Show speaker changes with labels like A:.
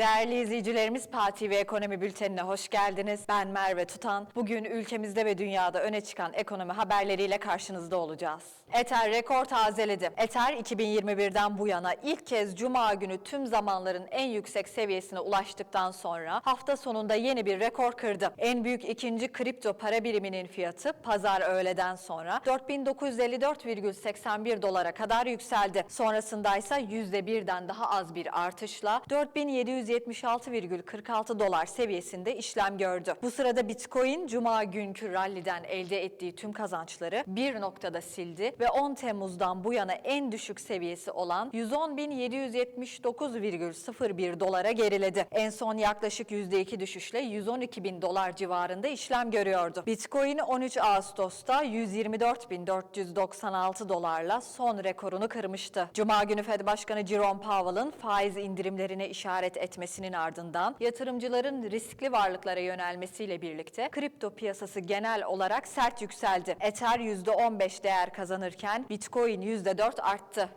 A: Değerli izleyicilerimiz Fatih ve Ekonomi Bülteni'ne hoş geldiniz. Ben Merve Tutan. Bugün ülkemizde ve dünyada öne çıkan ekonomi haberleriyle karşınızda olacağız. Ether rekor tazeledi. Ether 2021'den bu yana ilk kez Cuma günü tüm zamanların en yüksek seviyesine ulaştıktan sonra hafta sonunda yeni bir rekor kırdı. En büyük ikinci kripto para biriminin fiyatı pazar öğleden sonra 4954,81 dolara kadar yükseldi. Sonrasında ise %1'den daha az bir artışla 4776,46 dolar seviyesinde işlem gördü. Bu sırada Bitcoin Cuma günkü ralliden elde ettiği tüm kazançları bir noktada sildi ve 10 Temmuz'dan bu yana en düşük seviyesi olan 110.779,01 dolara geriledi. En son yaklaşık %2 düşüşle 112.000 dolar civarında işlem görüyordu. Bitcoin 13 Ağustos'ta 124.496 dolarla son rekorunu kırmıştı. Cuma günü Fed Başkanı Jerome Powell'ın faiz indirimlerine işaret etmesinin ardından yatırımcıların riskli varlıklara yönelmesiyle birlikte kripto piyasası genel olarak sert yükseldi. Ether %15 değer kazanırken Bitcoin %4 arttı.